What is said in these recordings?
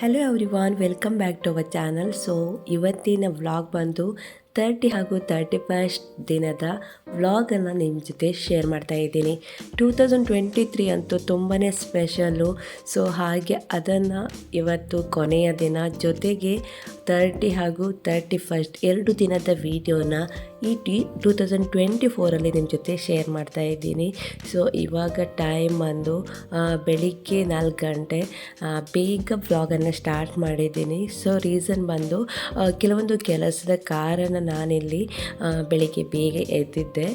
Hello everyone welcome back to our channel so ಇವತ್ತಿನ vlog ಬಂದು thirty ಹಾಗೂ thirty first ದಿನದ ವ್ಲಾಗನ್ನು ನಿಮ್ಮ ಜೊತೆ ಶೇರ್ ಮಾಡ್ತಾ ಇದ್ದೀನಿ. ಟೂ ತೌಸಂಡ್ ಟ್ವೆಂಟಿ ತ್ರೀ ಅಂತೂ ತುಂಬಾ ಸ್ಪೆಷಲ್ಲು ಸೊ ಹಾಗೆ ಅದನ್ನು ಇವತ್ತು ಕೊನೆಯ ದಿನ ಜೊತೆಗೆ ತರ್ಟಿ ಹಾಗೂ ತರ್ಟಿ ಫಸ್ಟ್ ಎರಡು ದಿನದ ವೀಡಿಯೋನ ಈ ಟಿ ಟೂ ತೌಸಂಡ್ ಟ್ವೆಂಟಿ ಫೋರಲ್ಲಿ ನಿಮ್ಮ ಜೊತೆ ಶೇರ್ ಮಾಡ್ತಾ ಇದ್ದೀನಿ. ಸೊ ಇವಾಗ ಟೈಮ್ ಬಂದು ಬೆಳಿಗ್ಗೆ ನಾಲ್ಕು ಗಂಟೆ ಬೇಗ ವ್ಲಾಗನ್ನು ಸ್ಟಾರ್ಟ್ ಮಾಡಿದ್ದೀನಿ. ಸೊ ರೀಸನ್ ಬಂದು ಕೆಲವೊಂದು ಕೆಲಸದ ಕಾರಣ ನಾನಿಲ್ಲಿ ಬೆಳಿಗ್ಗೆ ಬೇಗ ಎದ್ದಿದ್ದೆ.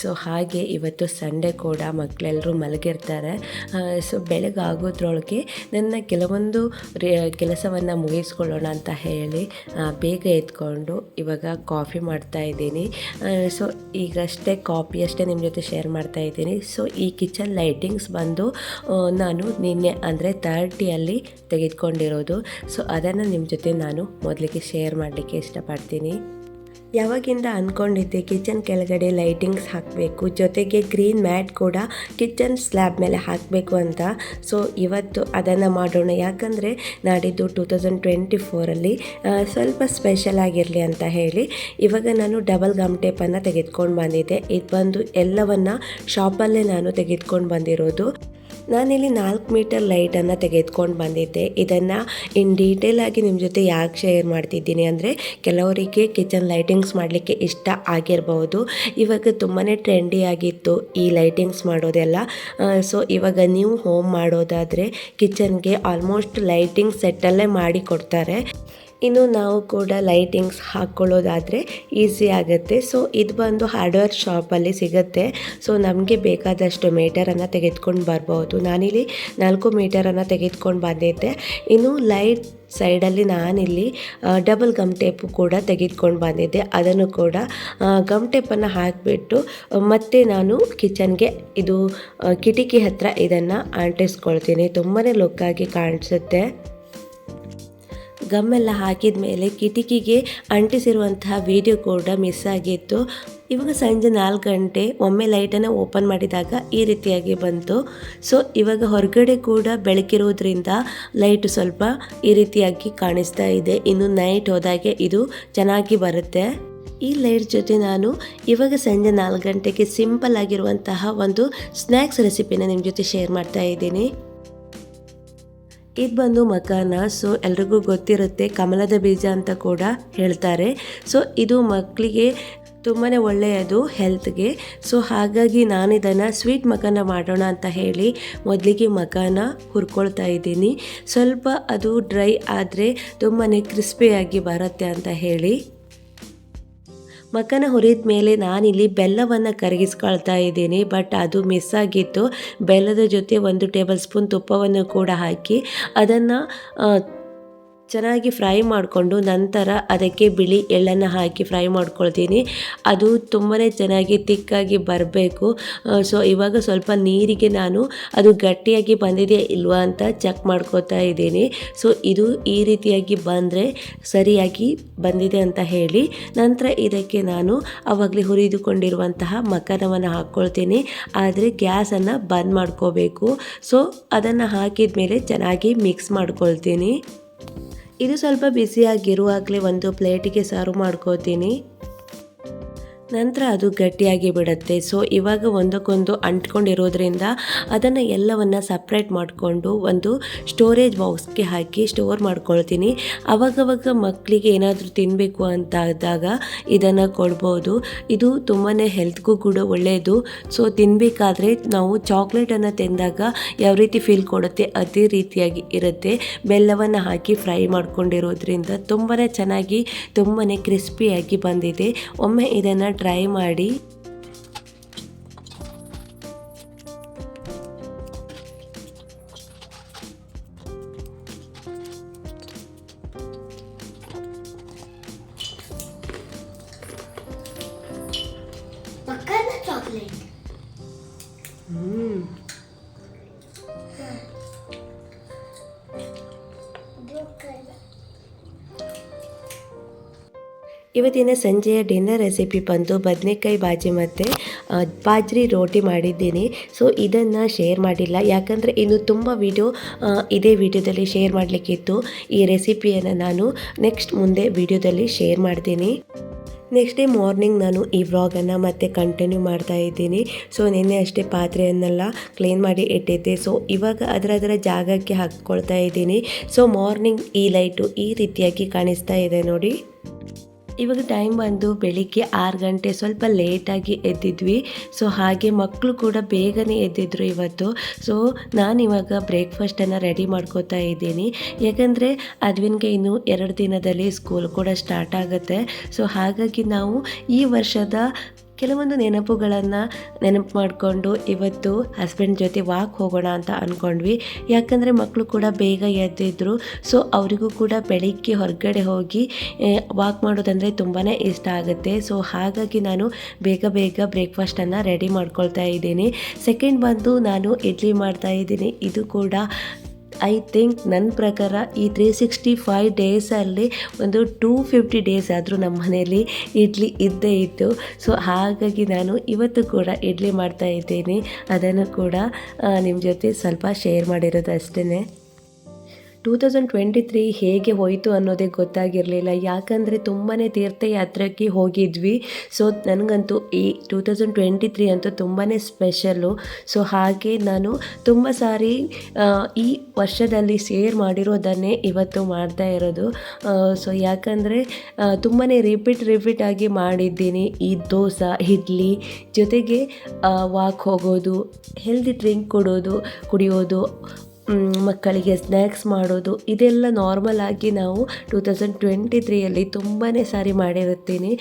ಸೊ ಹಾಗೆ ಇವತ್ತು ಸಂಡೇ ಕೂಡ ಮಕ್ಕಳೆಲ್ಲರೂ ಮಲಗಿರ್ತಾರೆ. ಸೊ ಬೆಳಗ್ಗೆ ಆಗೋದ್ರೊಳಗೆ ನನ್ನ ಕೆಲವೊಂದು ಕೆಲಸವನ್ನು ಮುಗಿಸ್ಕೊಳ್ಳೋಣ ಅಂತ ಹೇಳಿ ಆ, ಬೇಗ ಎತ್ಕೊಂಡು ಇವಾಗ ಕಾಫಿ ಮಾಡ್ತಾ ಇದ್ದೀನಿ. ಸೊ ಈಗಷ್ಟೇ ಕಾಫಿ ಅಷ್ಟೇ ನಿಮ್ಮ ಜೊತೆ ಶೇರ್ ಮಾಡ್ತಾ ಇದ್ದೀನಿ. ಸೊ ಈ ಕಿಚನ್ ಲೈಟಿಂಗ್ಸ್ ಬಂದು ನಾನು ನಿನ್ನೆ ಅಂದರೆ ತರ್ಟಿಯಲ್ಲಿ ತೆಗೆದುಕೊಂಡಿರೋದು. ಸೊ ಅದನ್ನು ನಿಮ್ಮ ಜೊತೆ ನಾನು ಮೊದಲಿಗೆ ಶೇರ್ ಮಾಡಲಿಕ್ಕೆ ಇಷ್ಟಪಡ್ತೀನಿ. ಯಾವಾಗಿಂದ ಅಂದ್ಕೊಂಡಿದ್ದೆ ಕಿಚನ್ ಕೆಳಗಡೆ ಲೈಟಿಂಗ್ಸ್ ಹಾಕಬೇಕು, ಜೊತೆಗೆ ಗ್ರೀನ್ ಮ್ಯಾಟ್ ಕೂಡ ಕಿಚನ್ ಸ್ಲ್ಯಾಬ್ ಮೇಲೆ ಹಾಕಬೇಕು ಅಂತ. ಸೊ ಇವತ್ತು ಅದನ್ನು ಮಾಡೋಣ. ಯಾಕಂದರೆ ನಾಡಿದ್ದು ಟೂ ತೌಸಂಡ್ ಟ್ವೆಂಟಿ ಫೋರಲ್ಲಿ ಸ್ವಲ್ಪ ಸ್ಪೆಷಲ್ ಆಗಿರಲಿ ಅಂತ ಹೇಳಿ ಇವಾಗ ನಾನು ಡಬಲ್ ಗಮ್ ಟೇಪನ್ನು ತೆಗೆದುಕೊಂಡು ಬಂದಿದ್ದೆ. ಇದು ಬಂದು ಎಲ್ಲವನ್ನು ಶಾಪಲ್ಲೇ ನಾನು ತೆಗೆದುಕೊಂಡು ಬಂದಿರೋದು. ನಾನಿಲ್ಲಿ ನಾಲ್ಕು ಮೀಟರ್ ಲೈಟನ್ನು ತೆಗೆದುಕೊಂಡು ಬಂದಿದ್ದೆ. ಇದನ್ನು ಇನ್ ಡೀಟೇಲ್ ಆಗಿ ನಿಮ್ಮ ಜೊತೆ ಯಾಕೆ ಶೇರ್ ಮಾಡ್ತಿದ್ದೀನಿ ಅಂದರೆ, ಕೆಲವರಿಗೆ ಕಿಚನ್ ಲೈಟಿಂಗ್ಸ್ ಮಾಡಲಿಕ್ಕೆ ಇಷ್ಟ ಆಗಿರಬಹುದು ಇವಾಗ ತುಂಬಾ ಟ್ರೆಂಡಿ ಆಗಿತ್ತು ಈ ಲೈಟಿಂಗ್ಸ್ ಮಾಡೋದೆಲ್ಲ. ಸೊ ಇವಾಗ ನೀವು ಹೋಮ್ ಮಾಡೋದಾದರೆ ಕಿಚನ್ಗೆ ಆಲ್ಮೋಸ್ಟ್ ಲೈಟಿಂಗ್ ಸೆಟ್ಟಲ್ಲೇ ಮಾಡಿ ಕೊಡ್ತಾರೆ. ಇನ್ನು ನಾವು ಕೂಡ ಲೈಟಿಂಗ್ಸ್ ಹಾಕ್ಕೊಳ್ಳೋದಾದರೆ ಈಸಿ ಆಗುತ್ತೆ. ಸೊ ಇದು ಬಂದು ಹಾರ್ಡ್ವೇರ್ ಶಾಪಲ್ಲಿ ಸಿಗುತ್ತೆ. ಸೊ ನಮಗೆ ಬೇಕಾದಷ್ಟು ಮೀಟರನ್ನು ತೆಗೆದುಕೊಂಡು ಬರ್ಬೋದು. ನಾನಿಲ್ಲಿ ನಾಲ್ಕು ಮೀಟರನ್ನು ತೆಗೆದುಕೊಂಡು ಬಂದಿದ್ದೆ. ಇನ್ನು ಲೈಟ್ ಸೈಡಲ್ಲಿ ನಾನಿಲ್ಲಿ ಡಬಲ್ ಗಮ್ ಟೇಪು ಕೂಡ ತೆಗೆದುಕೊಂಡು ಬಂದಿದ್ದೆ. ಅದನ್ನು ಕೂಡ ಗಮ್ ಟೇಪನ್ನು ಹಾಕಿಬಿಟ್ಟು, ಮತ್ತೆ ನಾನು ಕಿಚನ್ಗೆ ಇದು ಕಿಟಕಿ ಹತ್ರ ಇದನ್ನು ಅಂಟಿಸ್ಕೊಳ್ತೀನಿ. ತುಂಬಾ ಲುಕ್ಕಾಗಿ ಕಾಣಿಸುತ್ತೆ. ಗಮ್ಮೆಲ್ಲ ಹಾಕಿದ ಮೇಲೆ ಕಿಟಕಿಗೆ ಅಂಟಿಸಿರುವಂತಹ ವಿಡಿಯೋ ಕೂಡ ಮಿಸ್ ಆಗಿತ್ತು. ಇವಾಗ ಸಂಜೆ ನಾಲ್ಕು ಗಂಟೆ, ಒಮ್ಮೆ ಲೈಟನ್ನು ಓಪನ್ ಮಾಡಿದಾಗ ಈ ರೀತಿಯಾಗಿ ಬಂತು. ಸೊ ಇವಾಗ ಹೊರಗಡೆ ಕೂಡ ಬೆಳಕಿರೋದ್ರಿಂದ ಲೈಟ್ ಸ್ವಲ್ಪ ಈ ರೀತಿಯಾಗಿ ಕಾಣಿಸ್ತಾ ಇದೆ. ಇನ್ನು ನೈಟ್ ಹೋದಾಗೆ ಇದು ಚೆನ್ನಾಗಿ ಬರುತ್ತೆ. ಈ ಲೈಟ್ ಜೊತೆ ನಾನು ಇವಾಗ ಸಂಜೆ ನಾಲ್ಕು ಗಂಟೆಗೆ ಸಿಂಪಲ್ ಆಗಿರುವಂತಹ ಒಂದು ಸ್ನ್ಯಾಕ್ಸ್ ರೆಸಿಪಿನ ನಿಮ್ಮ ಜೊತೆ ಶೇರ್ ಮಾಡ್ತಾ ಇದ್ದೀನಿ. ಇದು ಬಂದು ಮಖಾನ ಸೊ ಎಲ್ರಿಗೂ ಗೊತ್ತಿರುತ್ತೆ ಕಮಲದ ಬೀಜ ಅಂತ ಕೂಡ ಹೇಳ್ತಾರೆ. ಸೊ ಇದು ಮಕ್ಕಳಿಗೆ ತುಂಬಾ ಒಳ್ಳೆಯದು ಹೆಲ್ತ್ಗೆ ಸೊ ಹಾಗಾಗಿ ನಾನು ಇದನ್ನು ಸ್ವೀಟ್ ಮಕಾನ ಮಾಡೋಣ ಅಂತ ಹೇಳಿ ಮೊದಲಿಗೆ ಮಖಾನ ಹುರ್ಕೊಳ್ತಾ ಇದ್ದೀನಿ. ಸ್ವಲ್ಪ ಅದು ಡ್ರೈ ಆದರೆ ತುಂಬಾ ಕ್ರಿಸ್ಪಿಯಾಗಿ ಬರುತ್ತೆ ಅಂತ ಹೇಳಿ ಮಕ್ಕನ ಹುರಿದ ಮೇಲೆ ನಾನಿಲ್ಲಿ ಬೆಲ್ಲವನ್ನು ಕರಗಿಸ್ಕೊಳ್ತಾ ಇದ್ದೀನಿ ಬಟ್ ಅದು ಮಿಸ್ ಆಗಿತ್ತು. ಬೆಲ್ಲದ ಜೊತೆ ಒಂದು ಟೇಬಲ್ ಸ್ಪೂನ್ ತುಪ್ಪವನ್ನು ಕೂಡ ಹಾಕಿ, ಅದನ್ನು ಚೆನ್ನಾಗಿ ಫ್ರೈ ಮಾಡಿಕೊಂಡು ನಂತರ ಅದಕ್ಕೆ ಬಿಳಿ ಎಳ್ಳನ್ನು ಹಾಕಿ ಫ್ರೈ ಮಾಡ್ಕೊಳ್ತೀನಿ. ಅದು ತುಂಬಾ ಚೆನ್ನಾಗಿ ತಿಕ್ಕಾಗಿ ಬರಬೇಕು. ಸೊ ಇವಾಗ ಸ್ವಲ್ಪ ನೀರಿಗೆ ನಾನು ಅದು ಗಟ್ಟಿಯಾಗಿ ಬಂದಿದೆಯಾ ಇಲ್ವಾ ಅಂತ ಚೆಕ್ ಮಾಡ್ಕೋತಾ ಇದ್ದೀನಿ. ಸೊ ಇದು ಈ ರೀತಿಯಾಗಿ ಬಂದರೆ ಸರಿಯಾಗಿ ಬಂದಿದೆ ಅಂತ ಹೇಳಿ. ನಂತರ ಇದಕ್ಕೆ ನಾನು ಆವಾಗಲೇ ಹುರಿದುಕೊಂಡಿರುವಂತಹ ಮಕನವನ್ನು ಹಾಕ್ಕೊಳ್ತೀನಿ. ಆದರೆ ಗ್ಯಾಸನ್ನು ಬಂದ್ ಮಾಡ್ಕೋಬೇಕು. ಸೊ ಅದನ್ನು ಹಾಕಿದ ಮೇಲೆ ಚೆನ್ನಾಗಿ ಮಿಕ್ಸ್ ಮಾಡ್ಕೊಳ್ತೀನಿ. ಇದು ಸ್ವಲ್ಪ ಬಿಸಿಯಾಗಿರುವಾಗಲೇ ಒಂದು ಪ್ಲೇಟಿಗೆ ಸರ್ವ್ ಮಾಡ್ಕೋತೀನಿ. ನಂತರ ಅದು ಗಟ್ಟಿಯಾಗಿ ಬಿಡುತ್ತೆ. ಸೊ ಇವಾಗ ಒಂದಕ್ಕೊಂದು ಅಂಟ್ಕೊಂಡಿರೋದ್ರಿಂದ ಅದನ್ನು ಎಲ್ಲವನ್ನು ಸಪ್ರೇಟ್ ಮಾಡಿಕೊಂಡು ಒಂದು ಸ್ಟೋರೇಜ್ ಬಾಕ್ಸ್ಗೆ ಹಾಕಿ ಸ್ಟೋರ್ ಮಾಡ್ಕೊಳ್ತೀನಿ. ಅವಾಗವಾಗ ಮಕ್ಕಳಿಗೆ ಏನಾದರೂ ತಿನ್ನಬೇಕು ಅಂತ ಆದಾಗ ಇದನ್ನು ಕೊಡ್ಬೋದು. ಇದು ತುಂಬಾ ಹೆಲ್ತ್ಗೂ ಕೂಡ ಒಳ್ಳೆಯದು ಸೊ ತಿನ್ನಬೇಕಾದ್ರೆ ನಾವು ಚಾಕ್ಲೇಟನ್ನು ತಿಂದಾಗ ಯಾವ ರೀತಿ ಫೀಲ್ ಕೊಡುತ್ತೆ ಅದೇ ರೀತಿಯಾಗಿ ಇರುತ್ತೆ. ಬೆಲ್ಲವನ್ನು ಹಾಕಿ ಫ್ರೈ ಮಾಡ್ಕೊಂಡಿರೋದ್ರಿಂದ ತುಂಬಾ ಚೆನ್ನಾಗಿ ತುಂಬಾ ಕ್ರಿಸ್ಪಿಯಾಗಿ ಬಂದಿದೆ. ಒಮ್ಮೆ ಇದನ್ನು ಟ್ರೈ ಮಾಡಿ. ಚಾಕ್ಲೇಟ್ ಚಾಕ್ಲೇಟ್ ಇವತ್ತಿನ ಸಂಜೆಯ ಡಿನ್ನರ್ ರೆಸಿಪಿ ಬಂದು ಬದನೆಕಾಯಿ ಬಾಜಿ ಮತ್ತು ಬಾಜ್ರಿ ರೋಟಿ ಮಾಡಿದ್ದೀನಿ. ಸೊ, ಇದನ್ನು ಶೇರ್ ಮಾಡಿಲ್ಲ. ಯಾಕಂದರೆ ಇನ್ನು ತುಂಬ ವಿಡಿಯೋ ಇದೇ ವಿಡಿಯೋದಲ್ಲಿ ಶೇರ್ ಮಾಡಲಿಕ್ಕಿತ್ತು. ಈ ರೆಸಿಪಿಯನ್ನು ನಾನು ನೆಕ್ಸ್ಟ್ ಮುಂದೆ ವಿಡಿಯೋದಲ್ಲಿ ಶೇರ್ ಮಾಡ್ತೀನಿ. ನೆಕ್ಸ್ಟ್ ಡೇ ಮಾರ್ನಿಂಗ್ ನಾನು ಈ ವ್ಲಾಗನ್ನು ಮತ್ತೆ ಕಂಟಿನ್ಯೂ ಮಾಡ್ತಾ ಇದ್ದೀನಿ. ಸೊ, ನಿನ್ನೆ ಅಷ್ಟೇ ಪಾತ್ರೆಯನ್ನೆಲ್ಲ ಕ್ಲೀನ್ ಮಾಡಿ ಇಟ್ಟಿದ್ದೆ. ಸೊ, ಇವಾಗ ಅದರ ಅದರ ಜಾಗಕ್ಕೆ ಹಾಕ್ಕೊಳ್ತಾ ಇದ್ದೀನಿ. ಸೊ, ಮಾರ್ನಿಂಗ್ ಈ ಲೈಟು ಈ ರೀತಿಯಾಗಿ ಕಾಣಿಸ್ತಾ ಇದೆ ನೋಡಿ. ಇವಾಗ ಟೈಮ್ ಬಂದು ಬೆಳಿಗ್ಗೆ ಆರು ಗಂಟೆ ಸ್ವಲ್ಪ ಲೇಟಾಗಿ ಎದ್ದಿದ್ವಿ. ಸೊ ಹಾಗೆ ಮಕ್ಕಳು ಕೂಡ ಬೇಗನೆ ಎದ್ದಿದ್ರು ಇವತ್ತು. ಸೊ ನಾನು ಇವಾಗ ಬ್ರೇಕ್ಫಾಸ್ಟನ್ನು ರೆಡಿ ಮಾಡ್ಕೋತಾ ಇದ್ದೀನಿ. ಯಾಕಂದರೆ ಅದ್ವಿನ್ಗೆ ಇನ್ನು ಎರಡು ದಿನದಲ್ಲಿ ಸ್ಕೂಲ್ ಕೂಡ ಸ್ಟಾರ್ಟ್ ಆಗುತ್ತೆ. ಸೊ ಹಾಗಾಗಿ ನಾವು ಈ ವರ್ಷದ ಕೆಲವೊಂದು ನೆನಪುಗಳನ್ನು ನೆನಪು ಮಾಡಿಕೊಂಡು ಇವತ್ತು ಹಸ್ಬೆಂಡ್ ಜೊತೆ ವಾಕ್ ಹೋಗೋಣ ಅಂತ ಅಂದ್ಕೊಂಡ್ವಿ ಯಾಕಂದರೆ ಮಕ್ಕಳು ಕೂಡ ಬೇಗ ಎದ್ದಿದ್ರು. ಸೊ ಅವರಿಗೂ ಕೂಡ ಬೆಳಿಗ್ಗೆ ಹೊರಗಡೆ ಹೋಗಿ ವಾಕ್ ಮಾಡೋದಂದರೆ ತುಂಬಾ ಇಷ್ಟ ಆಗುತ್ತೆ. ಸೊ ಹಾಗಾಗಿ ನಾನು ಬೇಗ ಬೇಗ ಬ್ರೇಕ್ಫಾಸ್ಟನ್ನು ರೆಡಿ ಮಾಡ್ಕೊಳ್ತಾ ಇದ್ದೀನಿ. ಸೆಕೆಂಡ್ ಬಂದು ನಾನು ಇಡ್ಲಿ ಮಾಡ್ತಾ ಇದ್ದೀನಿ. ಇದು ಕೂಡ ಐ ಥಿಂಕ್ ನನ್ನ ಪ್ರಕಾರ ಈ ತ್ರೀ ಸಿಕ್ಸ್ಟಿ ಫೈವ್ ಡೇಸಲ್ಲಿ ಒಂದು ಟೂ ಫಿಫ್ಟಿ ಡೇಸ್ ಆದರೂ ನಮ್ಮ ಮನೆಯಲ್ಲಿ ಇಡ್ಲಿ ಇದ್ದೇ ಇತ್ತು. ಸೊ ಹಾಗಾಗಿ ನಾನು ಇವತ್ತು ಕೂಡ ಇಡ್ಲಿ ಮಾಡ್ತಾ ಇದ್ದೀನಿ. ಅದನ್ನು ಕೂಡ ನಿಮ್ಮ ಜೊತೆ ಸ್ವಲ್ಪ ಶೇರ್ ಮಾಡಿರೋದು ಅಷ್ಟೇ ಟೂ ತೌಸಂಡ್ ಟ್ವೆಂಟಿ ತ್ರೀ ಹೇಗೆ ಹೋಯಿತು ಅನ್ನೋದೇ ಗೊತ್ತಾಗಿರಲಿಲ್ಲ. ಯಾಕಂದರೆ ತುಂಬಾ ತೀರ್ಥಯಾತ್ರೆಗೆ ಹೋಗಿದ್ವಿ. ಸೊ ನನಗಂತೂ ಈ ಟೂ ತೌಸಂಡ್ ಟ್ವೆಂಟಿ ತ್ರೀ ಅಂತೂ ತುಂಬಾ ಸ್ಪೆಷಲ್ಲು ಸೊ ಹಾಗೆ ನಾನು ತುಂಬ ಸಾರಿ ಈ ವರ್ಷದಲ್ಲಿ ಶೇರ್ ಮಾಡಿರೋದನ್ನೇ ಇವತ್ತು ಮಾಡ್ತಾ ಇರೋದು. ಸೊ ಯಾಕಂದರೆ ತುಂಬಾ ರಿಪೀಟ್ ರಿಪೀಟ್ ಆಗಿ ಮಾಡಿದ್ದೀನಿ. ಈ ದೋಸೆ, ಇಡ್ಲಿ ಜೊತೆಗೆ ವಾಕ್ ಹೋಗೋದು ಹೆಲ್ದಿ ಡ್ರಿಂಕ್ ಕೊಡೋದು, ಕುಡಿಯೋದು ಮಕ್ಕಳಿಗೆ ಸ್ನ್ಯಾಕ್ಸ್ ಮಾಡೋದು, ಇದೆಲ್ಲ ನಾರ್ಮಲ್ ಆಗಿ ನಾವು ಟೂ ತೌಸಂಡ್ ಟ್ವೆಂಟಿ ತ್ರೀಯಲ್ಲಿ ತುಂಬಾ ಸಾರಿ ಮಾಡಿರುತ್ತೀನಿ.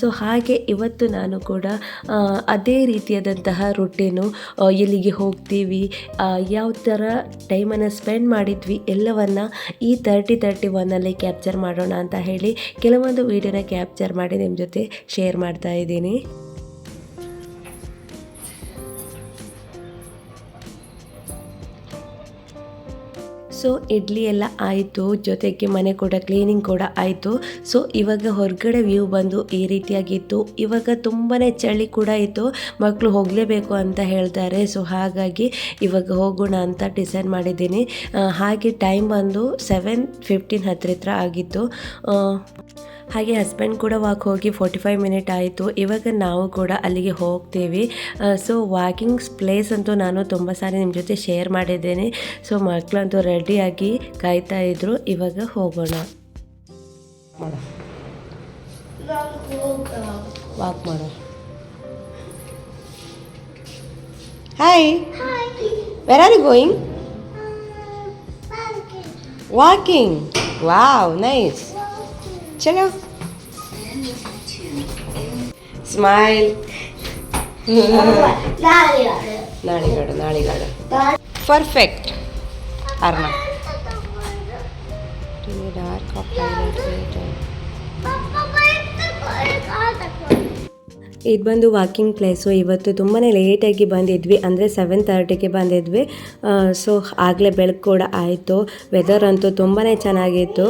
ಸೊ ಹಾಗೆ ಇವತ್ತು ನಾನು ಕೂಡ ಅದೇ ರೀತಿಯಾದಂತಹ ರೊಟ್ಟಿನು ಎಲ್ಲಿಗೆ ಹೋಗ್ತೀವಿ ಯಾವ ಥರ ಟೈಮನ್ನು ಸ್ಪೆಂಡ್ ಮಾಡಿದ್ವಿ, ಎಲ್ಲವನ್ನು ಈ ತರ್ಟಿ ತರ್ಟಿ ಒನ್ನಲ್ಲಿ ಕ್ಯಾಪ್ಚರ್ ಮಾಡೋಣ ಅಂತ ಹೇಳಿ ಕೆಲವೊಂದು ವೀಡಿಯೋನ ಕ್ಯಾಪ್ಚರ್ ಮಾಡಿ ನಿಮ್ಮ ಜೊತೆ ಶೇರ್ ಮಾಡ್ತಾ ಇದ್ದೀನಿ. ಸೊ ಇಡ್ಲಿ ಎಲ್ಲ ಆಯಿತು, ಜೊತೆಗೆ ಮನೆ ಕೂಡ ಕ್ಲೀನಿಂಗ್ ಕೂಡ ಆಯಿತು. ಸೊ ಇವಾಗ ಹೊರಗಡೆ ವ್ಯೂ ಬಂದು ಈ ರೀತಿಯಾಗಿತ್ತು. ಇವಾಗ ತುಂಬಾ ಚಳಿ ಕೂಡ ಇತ್ತು. ಮಕ್ಕಳು ಹೋಗಲೇಬೇಕು ಅಂತ ಹೇಳ್ತಾರೆ. ಸೊ ಹಾಗಾಗಿ ಇವಾಗ ಹೋಗೋಣ ಅಂತ ಡಿಸೈಡ್ ಮಾಡಿದ್ದೀನಿ. ಹಾಗೆ ಟೈಮ್ ಬಂದು ಸೆವೆನ್ ಫಿಫ್ಟೀನ್ ಹತ್ತಿರ ಆಗಿತ್ತು. ಹಾಗೆ ಹಸ್ಬೆಂಡ್ ಕೂಡ ವಾಕ್ ಹೋಗಿ ಫೋರ್ಟಿ ಫೈವ್ ಮಿನಿಟ್ ಆಯಿತು. ಇವಾಗ ನಾವು ಕೂಡ ಅಲ್ಲಿಗೆ ಹೋಗ್ತೀವಿ. ಸೊ ವಾಕಿಂಗ್ಸ್ ಪ್ಲೇಸ್ ಅಂತೂ ನಾನು ತುಂಬ ಸಾರಿ ನಿಮ್ಮ ಜೊತೆ ಶೇರ್ ಮಾಡಿದ್ದೇನೆ. ಸೊ ಮಕ್ಕಳಂತೂ ರೆಡಿಯಾಗಿ ಕಾಯ್ತಾ ಇದ್ರು. ಇವಾಗ ಹೋಗೋಣ. ವಾಕ್ ಮಾಡೋ hi where are you going walking wow nice ಚಲೋ ಸ್ಮೈಲ್ ನಾಳಿಗಾಡು. ನಾಳಿಗಾಡು ಪರ್ಫೆಕ್ಟ್ ಅರ್ಣ. ಇದು ಬಂದು ವಾಕಿಂಗ್ ಪ್ಲೇಸು ಇವತ್ತು ತುಂಬಾ ಲೇಟಾಗಿ ಬಂದಿದ್ವಿ. ಅಂದರೆ ಸೆವೆನ್ ತರ್ಟಿಗೆ ಬಂದಿದ್ವಿ. ಸೊ ಆಗಲೇ ಬೆಳಕು ಕೂಡ ಆಯಿತು. ವೆದರ್ ಅಂತೂ ತುಂಬಾ ಚೆನ್ನಾಗಿತ್ತು.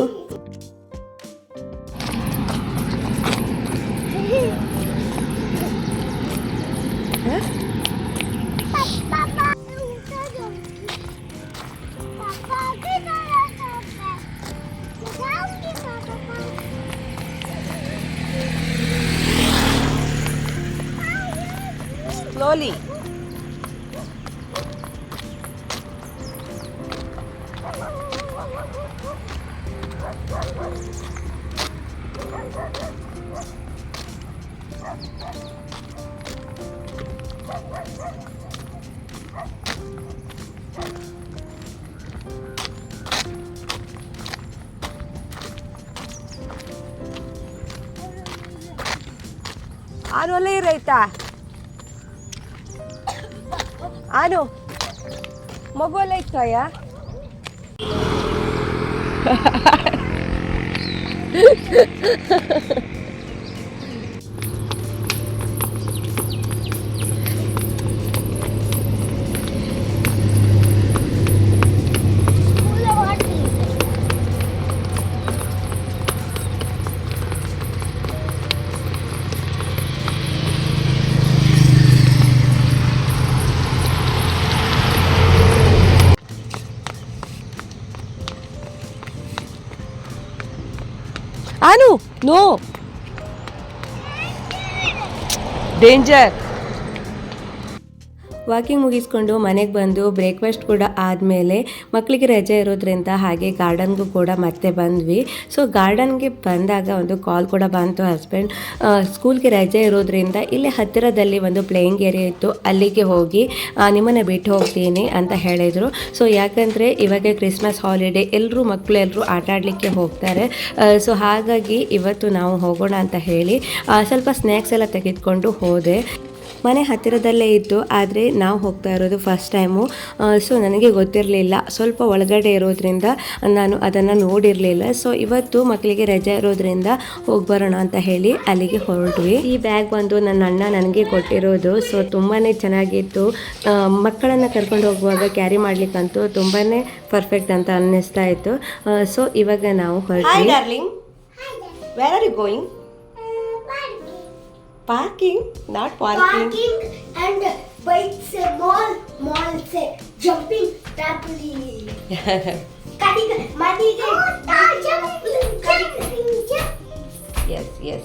Ano lay rayta? Ano? Magwalay kaya? Ha ha ha. No. Danger. Walking ಮುಗಿಸ್ಕೊಂಡು ಮನೆಗೆ ಬಂದು ಬ್ರೇಕ್ಫಾಸ್ಟ್ ಕೂಡ ಆದಮೇಲೆ ಮಕ್ಕಳಿಗೆ ರಜೆ ಇರೋದ್ರಿಂದ ಹಾಗೆ ಗಾರ್ಡನ್ಗೂ ಕೂಡ ಮತ್ತೆ ಬಂದ್ವಿ. ಸೊ ಗಾರ್ಡನ್ಗೆ ಬಂದಾಗ ಒಂದು ಕಾಲ್ ಕೂಡ ಬಂತು ಹಸ್ಬೆಂಡ್. ಸ್ಕೂಲ್ಗೆ ರಜೆ ಇರೋದ್ರಿಂದ ಇಲ್ಲಿ ಹತ್ತಿರದಲ್ಲಿ ಒಂದು ಪ್ಲೇಯಿಂಗ್ ಏರಿಯಾ ಇತ್ತು, ಅಲ್ಲಿಗೆ ಹೋಗಿ ನಿಮ್ಮನ್ನು ಬಿಟ್ಟು ಹೋಗ್ತೀನಿ ಅಂತ ಹೇಳಿದರು. ಸೊ ಯಾಕಂದರೆ ಇವಾಗ ಕ್ರಿಸ್ಮಸ್ ಹಾಲಿಡೇ ಎಲ್ಲರೂ ಮಕ್ಕಳು ಎಲ್ಲರೂ ಆಟ ಆಡಲಿಕ್ಕೆ ಹೋಗ್ತಾರೆ. ಸೊ ಹಾಗಾಗಿ ಇವತ್ತು ನಾವು ಹೋಗೋಣ ಅಂತ ಹೇಳಿ ಸ್ವಲ್ಪ ಸ್ನ್ಯಾಕ್ಸ್ ಎಲ್ಲ ತೆಗೆದುಕೊಂಡು ಹೋದೆ. ಮನೆ ಹತ್ತಿರದಲ್ಲೇ ಇತ್ತು ಆದರೆ ನಾವು ಹೋಗ್ತಾ ಇರೋದು ಫಸ್ಟ್ ಟೈಮು ಸೊ ನನಗೆ ಗೊತ್ತಿರಲಿಲ್ಲ. ಸ್ವಲ್ಪ ಒಳಗಡೆ ಇರೋದ್ರಿಂದ ನಾನು ಅದನ್ನು ನೋಡಿರಲಿಲ್ಲ. ಸೊ ಇವತ್ತು ಮಕ್ಕಳಿಗೆ ರಜೆ ಇರೋದ್ರಿಂದ ಹೋಗಿ ಬರೋಣ ಅಂತ ಹೇಳಿ ಅಲ್ಲಿಗೆ ಹೊರಟ್ವಿ. ಈ ಬ್ಯಾಗ್ ಬಂದು ನನ್ನ ಅಣ್ಣ ನನಗೆ ಕೊಟ್ಟಿರೋದು. ಸೊ ತುಂಬಾ ಚೆನ್ನಾಗಿತ್ತು. ಮಕ್ಕಳನ್ನು ಕರ್ಕೊಂಡು ಹೋಗುವಾಗ ಕ್ಯಾರಿ ಮಾಡ್ಲಿಕ್ಕಂತೂ ತುಂಬಾ ಪರ್ಫೆಕ್ಟ್ ಅಂತ ಅನ್ನಿಸ್ತಾ ಇತ್ತು. ಸೊ ಇವಾಗ ನಾವು ಹೊರಟ್ವಿ. Where are you going parking not parking parking and bikes a mall mall se jumping trampoline kadi madi ke yes yes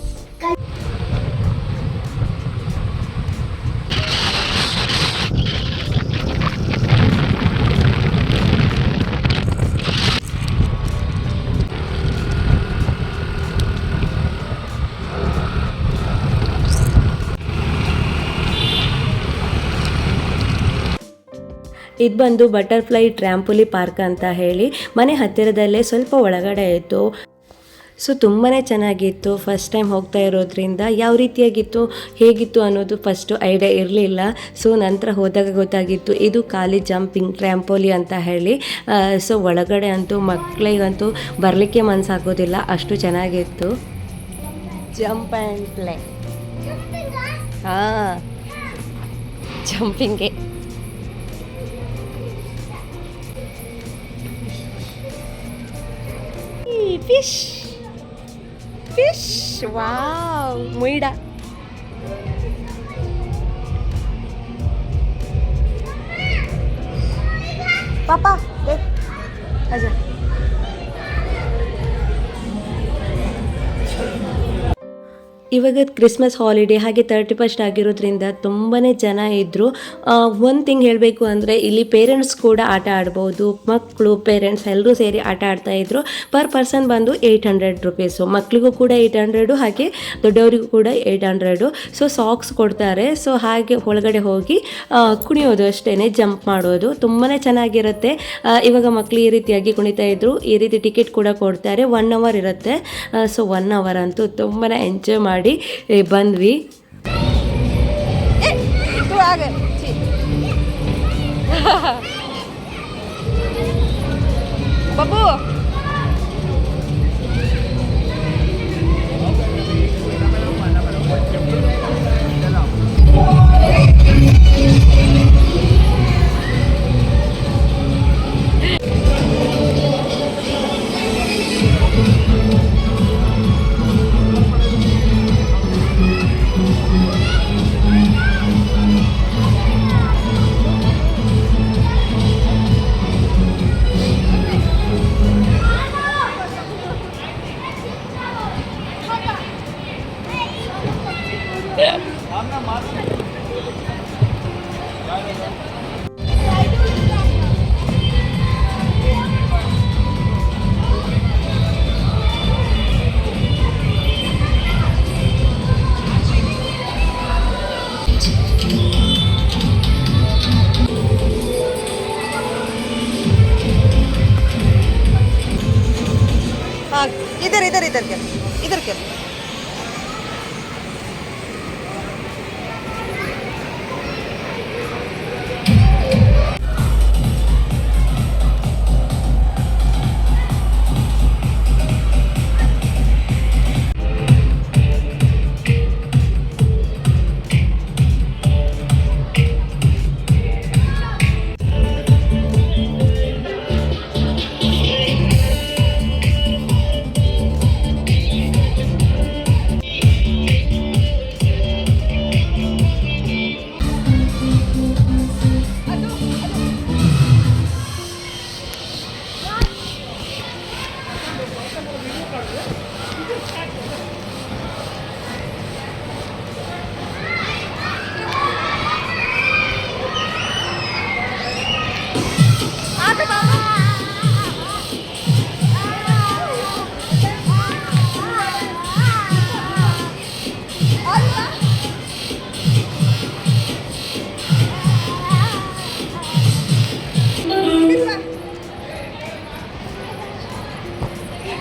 ಇದು ಬಂದು ಬಟರ್ಫ್ಲೈ ಟ್ರ್ಯಾಂಪುಲಿ ಪಾರ್ಕ್ ಅಂತ ಹೇಳಿ ಮನೆ ಹತ್ತಿರದಲ್ಲೇ ಸ್ವಲ್ಪ ಒಳಗಡೆ ಇತ್ತು. ಸೊ ತುಂಬಾ ಚೆನ್ನಾಗಿತ್ತು. ಫಸ್ಟ್ ಟೈಮ್ ಹೋಗ್ತಾ ಇರೋದ್ರಿಂದ ಯಾವ ರೀತಿಯಾಗಿತ್ತು ಹೇಗಿತ್ತು ಅನ್ನೋದು ಫಸ್ಟು ಐಡಿಯಾ ಇರಲಿಲ್ಲ. ಸೊ ನಂತರ ಹೋದಾಗ ಗೊತ್ತಾಗಿತ್ತು ಇದು ಖಾಲಿ ಜಂಪಿಂಗ್ ಟ್ರ್ಯಾಂಪೋಲಿ ಅಂತ ಹೇಳಿ. ಸೊ ಒಳಗಡೆ ಅಂತೂ ಮಕ್ಕಳಿಗಂತೂ ಬರಲಿಕ್ಕೆ ಮನಸ್ಸಾಗೋದಿಲ್ಲ ಅಷ್ಟು ಚೆನ್ನಾಗಿತ್ತು. ಜಂಪ್ ಆ್ಯಂಡ್ ಪ್ಲೇ ಹಾಂ. ಜಂಪಿಂಗೆ fish, fish, wow, muida. Papá, vem. Fazer. ಇವಾಗ ಕ್ರಿಸ್ಮಸ್ ಹಾಲಿಡೇ ಹಾಗೆ ತರ್ಟಿ ಫಸ್ಟ್ ಆಗಿರೋದ್ರಿಂದ ತುಂಬಾ ಜನ ಇದ್ದರು ಒಂದು ಥಿಂಗ್ ಹೇಳಬೇಕು ಅಂದರೆ ಇಲ್ಲಿ ಪೇರೆಂಟ್ಸ್ ಕೂಡ ಆಟ ಆಡ್ಬೋದು. ಮಕ್ಕಳು ಪೇರೆಂಟ್ಸ್ ಎಲ್ಲರೂ ಸೇರಿ ಆಟ ಆಡ್ತಾ ಇದ್ರು. ಪರ್ ಪರ್ಸನ್ ಬಂದು ಏಯ್ಟ್ ಹಂಡ್ರೆಡ್ ರುಪೀಸು ಮಕ್ಕಳಿಗೂ ಕೂಡ ಏಯ್ಟ್ ಹಂಡ್ರೆಡು ಹಾಗೆ ದೊಡ್ಡವರಿಗೂ ಕೂಡ ಏಯ್ಟ್ ಹಂಡ್ರೆಡು ಸೊ ಸಾಕ್ಸ್ ಕೊಡ್ತಾರೆ. ಸೊ ಹಾಗೆ ಒಳಗಡೆ ಹೋಗಿ ಕುಣಿಯೋದು ಅಷ್ಟೇ ಜಂಪ್ ಮಾಡೋದು. ತುಂಬಾ ಚೆನ್ನಾಗಿರುತ್ತೆ. ಇವಾಗ ಮಕ್ಕಳು ಈ ರೀತಿಯಾಗಿ ಕುಣಿತಾ ಇದ್ರು. ಈ ರೀತಿ ಟಿಕೆಟ್ ಕೂಡ ಕೊಡ್ತಾರೆ. ಒನ್ ಅವರ್ ಇರುತ್ತೆ. ಸೊ ಒನ್ ಅವರ್ ಅಂತೂ ತುಂಬಾ ಎಂಜಾಯ್ ಮಾಡಿ ಏ, ಬಂದ್ವಿ ಬಾಬು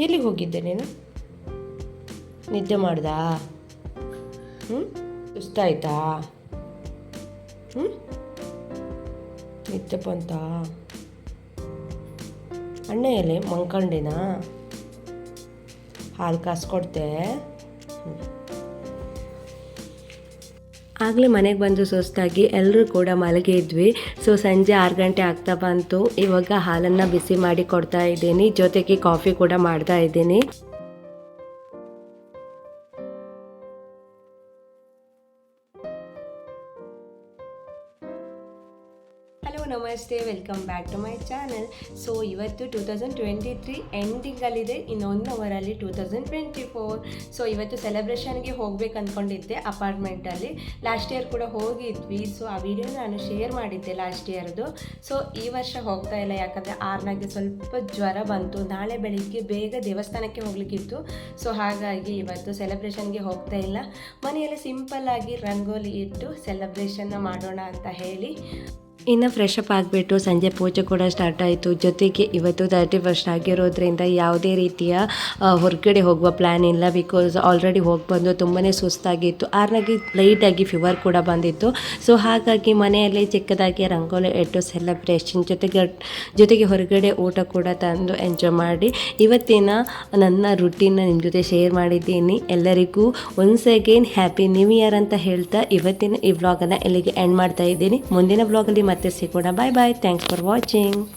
ಎಲ್ಲಿಗೆ ಹೋಗಿದ್ದೆ ನೀನು? ನಿದ್ದೆ ಮಾಡ್ದಾ? ಹ್ಞೂ ಸುಸ್ತಾಯ್ತಾ ಹ್ಞೂ ನಿದ್ದೆ ಬಂತ? ಅಣ್ಣ ಎಲ್ಲಿ ಮಂಕಂಡಿನಾ? ಹಾಲು ಕಾಸ್ಕೊಡ್ತೆ? ಆಗಲೇ ಮನೆಗೆ ಬಂದು ಸುಸ್ತಾಗಿ ಎಲ್ಲರೂ ಕೂಡ ಮಲಗಿದ್ವಿ ಸೊ ಸಂಜೆ ಆರು ಗಂಟೆ ಆಗ್ತಾ ಬಂತು. ಇವಾಗ ಹಾಲನ್ನು ಬಿಸಿ ಮಾಡಿ ಕೊಡ್ತಾ ಇದ್ದೀನಿ. ಜೊತೆಗೆ ಕಾಫಿ ಕೂಡ ಮಾಡ್ತಾ ಇದ್ದೀನಿ. ನಮಸ್ತೆ welcome back to my channel so ಇವತ್ತು ಟೂ ತೌಸಂಡ್ ಟ್ವೆಂಟಿ ತ್ರೀ ಎಂಡಿಂಗಲ್ಲಿದೆ ಇನ್ನೊಂದು ಅವರಲ್ಲಿ two thousand twenty four so ಇವತ್ತು ಸೆಲೆಬ್ರೇಷನ್ಗೆ ಹೋಗ್ಬೇಕು ಅಂದ್ಕೊಂಡಿದ್ದೆ ಅಪಾರ್ಟ್ಮೆಂಟಲ್ಲಿ ಲಾಸ್ಟ್ ಇಯರ್ ಕೂಡ ಹೋಗಿದ್ವಿ ಸೊ ಆ ವಿಡಿಯೋ ನಾನು ಶೇರ್ ಮಾಡಿದ್ದೆ ಲಾಸ್ಟ್ ಇಯರ್ದು ಸೊ ಈ ವರ್ಷ ಹೋಗ್ತಾ ಇಲ್ಲ, ಯಾಕಂದರೆ ಆರ್ನಾಗೆ ಸ್ವಲ್ಪ ಜ್ವರ ಬಂತು. ನಾಳೆ ಬೆಳಿಗ್ಗೆ ಬೇಗ ದೇವಸ್ಥಾನಕ್ಕೆ ಹೋಗ್ಲಿಕ್ಕಿತ್ತು. ಸೊ ಹಾಗಾಗಿ ಇವತ್ತು ಸೆಲೆಬ್ರೇಷನ್ಗೆ ಹೋಗ್ತಾ ಇಲ್ಲ. ಮನೆಯಲ್ಲಿ ಸಿಂಪಲ್ ಆಗಿ ರಂಗೋಲಿ ಇಟ್ಟು ಸೆಲೆಬ್ರೇಷನ್ನ ಮಾಡೋಣ ಅಂತ ಹೇಳಿ. ಇನ್ನು ಫ್ರೆಶ್ ಅಪ್ ಆಗಿಬಿಟ್ಟು ಸಂಜೆ ಪೂಜೆ ಕೂಡ ಸ್ಟಾರ್ಟ್ ಆಯಿತು. ಜೊತೆಗೆ ಇವತ್ತು ತರ್ಟಿ ಫಸ್ಟ್ ಆಗಿರೋದ್ರಿಂದ ಯಾವುದೇ ರೀತಿಯ ಹೊರಗಡೆ ಹೋಗುವ ಪ್ಲ್ಯಾನ್ ಇಲ್ಲ ಬಿಕಾಸ್ ಆಲ್ರೆಡಿ ಹೋಗಿ ಬಂದು ತುಂಬಾ ಸುಸ್ತಾಗಿತ್ತು. ಆರ್ನಾಗಿ ಲೈಟಾಗಿ ಫೀವರ್ ಕೂಡ ಬಂದಿತ್ತು. ಸೊ ಹಾಗಾಗಿ ಮನೆಯಲ್ಲಿ ಚಿಕ್ಕದಾಗಿ ರಂಗೋಲಿ ಇಟ್ಟು ಸೆಲೆಬ್ರೇಷನ್ ಜೊತೆಗೆ ಜೊತೆಗೆ ಹೊರಗಡೆ ಊಟ ಕೂಡ ತಂದು ಎಂಜಾಯ್ ಮಾಡಿ. ಇವತ್ತಿನ ನನ್ನ ರುಟೀನ್ನ ನಿಮ್ಮ ಜೊತೆ ಶೇರ್ ಮಾಡಿದ್ದೀನಿ. ಎಲ್ಲರಿಗೂ once again happy new year ಅಂತ ಹೇಳ್ತಾ ಇವತ್ತಿನ ಈ ವ್ಲಾಗನ್ನು ಇಲ್ಲಿಗೆ ಎಂಡ್ ಮಾಡ್ತಾ ಇದ್ದೀನಿ. ಮುಂದಿನ ವ್ಲಾಗಲ್ಲಿ ಮತ್ತೆ practice it muna. Bye-bye. Thanks for watching.